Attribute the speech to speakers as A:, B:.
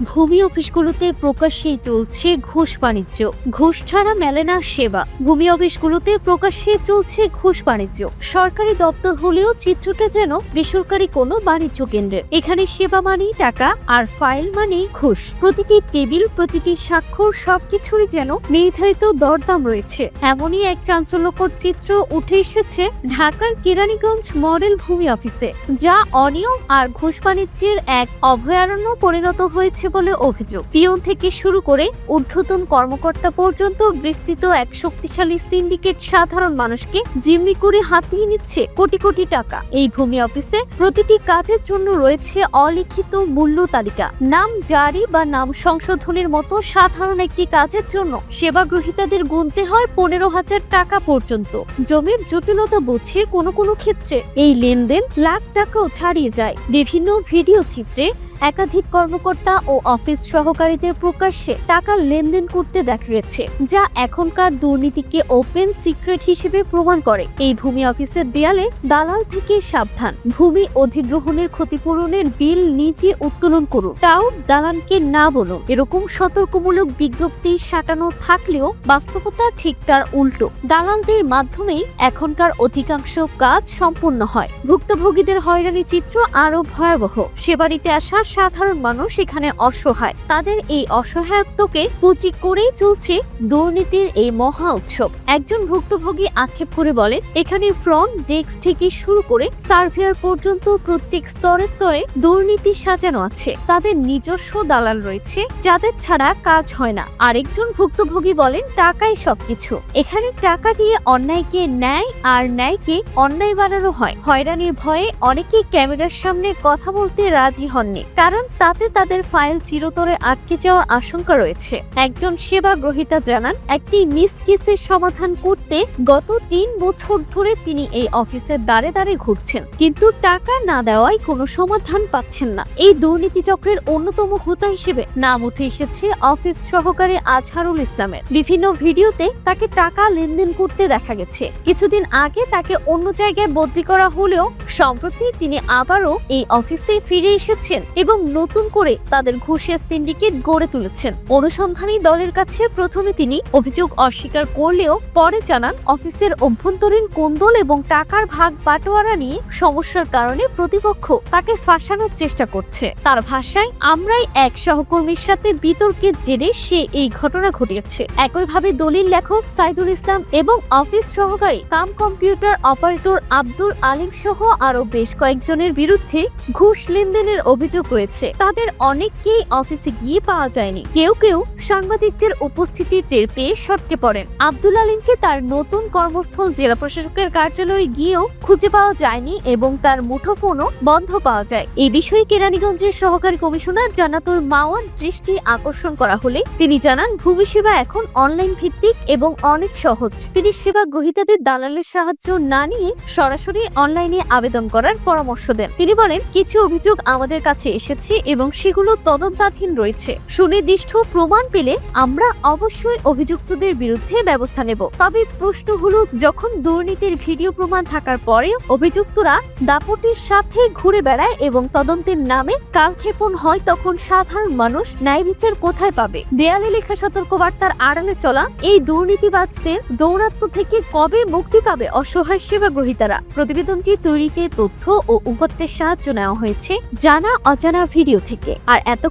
A: ভূমি অফিসগুলোতে প্রকাশ্যেই চলছে ঘুষ বাণিজ্য ঘুষ ছাড়া মেলে না সেবা। ভূমি অফিসগুলোতে প্রকাশ্যে চলছে ঘুষ বাণিজ্য সরকারি দপ্তর হলেও চিত্রটা যেন বেসরকারি কোনো বাণিজ্য কেন্দ্রের। এখানে সেবা মানেই টাকা, আর ফাইল মানেই ঘুষ। প্রতিটি টেবিল, প্রতিটি স্বাক্ষর, সবকিছুরই যেন নির্ধারিত দরদাম রয়েছে। এমনই এক চাঞ্চল্যকর চিত্র উঠে এসেছে ঢাকার কেরানীগঞ্জ মডেল ভূমি অফিসে, যা অনিয়ম আর ঘুষ বাণিজ্যের এক অভয়ারণ্য পরিণত হয়েছে বলে অভিযোগ। পিয়ন থেকে শুরু করে ঊর্ধ্বতন কর্মকর্তা পর্যন্ত বিস্তৃত এক শক্তিশালী সিন্ডিকেট সাধারণ মানুষকে জিম্মি করে হাতিয়ে নিচ্ছে কোটি কোটি টাকা। এই ভূমি অফিসে প্রতিটি কাজের জন্য রয়েছে অলিখিত মূল্য তালিকা। নাম জারি বা নাম সংশোধনের মতো সাধারণ একটি কাজের জন্য সেবা গ্রহীতাদের গুনতে হয় পনেরো হাজার টাকা পর্যন্ত। জমির জটিলতা বুঝে কোনো কোনো ক্ষেত্রে এই লেনদেন লাখ টাকাও ছাড়িয়ে যায়। বিভিন্ন ভিডিও চিত্রে একাধিক কর্মকর্তা ও অফিস সহকারীদের প্রকাশ্যে টাকা লেনদেন করতে দেখা গেছে, যা এখনকার দুর্নীতিকে ওপেন সিক্রেট হিসেবে প্রমাণ করে। এই ভূমি অফিসের দেয়ালে দালাল থেকে সাবধান। ভূমি অধিগ্রহণের ক্ষতিপূরণের বিল নিজে উত্তোলন করুন। তাও দালালকে না বলুন। এরকম সতর্কমূলক বিজ্ঞপ্তি সাটানো থাকলেও বাস্তবতা ঠিক তার উল্টো। দালালদের মাধ্যমেই এখনকার অধিকাংশ কাজ সম্পূর্ণ হয়। ভুক্তভোগীদের হয়রানি চিত্র আরও ভয়াবহ। সেবাড়িতে আসা সাধারণ মানুষ এখানে অসহায়। তাদের এই অসহায়ত্বকে পুঁজি করেই চলছে দুর্নীতির এই মহা উৎসব। একজন ভুক্তভোগী আক্ষেপ করে বলেন, এখানে ফ্রন্ট ডেস্ক থেকে শুরু করে সার্ভিয়ার পর্যন্ত প্রত্যেক স্তরে স্তরে দুর্নীতি সাজানো আছে। তাদের নিজস্ব দালাল রয়েছে, যাদের ছাড়া কাজ হয় না। আরেকজন ভুক্তভোগী বলেন, টাকাই সবকিছু। এখানে টাকা দিয়ে অন্যায়কে ন্যায় আর ন্যায়কে অন্যায় বানানো হয়। হয়রানির ভয়ে অনেকেই ক্যামেরার সামনে কথা বলতে রাজি হননি, কারণ তাতে তাদের ফাইল চিরতরে আটকে যাওয়ার আশঙ্কা রয়েছে। একজন সেবা গ্রহীতা জানান, একটি মিস কেসের সমাধান করতে গত তিন বছর ধরে তিনি এই অফিসের দ্বারে দ্বারে ঘুরছেন, কিন্তু টাকা না দেওয়ায় কোনো সমাধান পাচ্ছেন না। এই দুর্নীতি চক্রের অন্যতম হোতা হিসেবে নাম উঠে এসেছে অফিস সহকারী আজহারুল ইসলামের। বিভিন্ন ভিডিওতে তাকে টাকা লেনদেন করতে দেখা গেছে। কিছুদিন আগে তাকে অন্য জায়গায় বদলি করা হলেও সম্প্রতি তিনি আবারও এই অফিসে ফিরে এসেছেন এবং নতুন করে তাদের ঘুষের সিন্ডিকেট গড়ে তুলেছেন। অনুসন্ধানী দলের কাছে প্রথমে তিনি অভিযোগ অস্বীকার করলেও পরে জানান, অফিসের অভ্যন্তরীণ কোন্দল এবং টাকার ভাগ বাটোয়ারা নিয়ে সমস্যার কারণে প্রতিপক্ষ তাকে ফাঁসানোর চেষ্টা করছে। তার ভাষায়, আমরাই এক সহকর্মীর সাথে বিতর্কের জেরে সে এই ঘটনা ঘটিয়েছে। একইভাবে দলিল লেখক সাইদুল ইসলাম এবং অফিস সহকারী cum computer operator Abdul Alim সহ আরও বেশ কয়েকজনের বিরুদ্ধে ঘুষ লেনদেনের অভিযোগ রয়েছে। তাদের অনেককেই অফিসে গিয়ে পাওয়া যায়নি। কেউ কেউ সাংবাদিকদের উপস্থিতি টের পেয়ে সটকে পড়েন। আব্দুল আলিমকে তার নতুন কর্মস্থল জেলা প্রশাসকের কার্যালয়ে গিয়েও খুঁজে পাওয়া যায়নি এবং তার মুঠোফোনও বন্ধ পাওয়া যায়। এই বিষয়ে কেরানীগঞ্জের সহকারী কমিশনার জানাতুল মাওয়ার দৃষ্টি আকর্ষণ করা হলে তিনি জানান, ভূমি সেবা এখন অনলাইন ভিত্তিক এবং অনেক সহজ। তিনি সেবা গ্রহীতাদের দালালের সাহায্য না নিয়ে সরাসরি অনলাইনে আবেদন করার পরামর্শ দেন। তিনি বলেন, কিছু অভিযোগ আমাদের কাছে এসেছে এবং সেগুলো তদন্তাধীন রয়েছে। সুনির্দিষ্ট প্রমাণ পেলে আমরা অবশ্যই অভিযুক্তদের বিরুদ্ধে ব্যবস্থা নেব। তবে প্রশ্ন হলো, যখন দুর্নীতির ভিডিও প্রমাণ থাকার পরেও অভিযুক্তরা দাপটির সাথে ঘুরে বেড়ায় এবং তদন্তের নামে কালক্ষেপণ হয়, তখন সাধারণ মানুষ ন্যায় বিচার কোথায় পাবে? দেয়ালে লেখা সতর্কবার্তার আড়ালে চলা, এই দুর্নীতিবাজদের দৌরাত্ম থেকে কবে মুক্তি পাবে অসহায় সেবা গ্রহীতারা প্রতিবেদনটি তৈরিতে তথ্য ও উপাত্তের সাহায্য নেওয়া হয়েছে, জানা অজানা ভিডিও থেকে। আর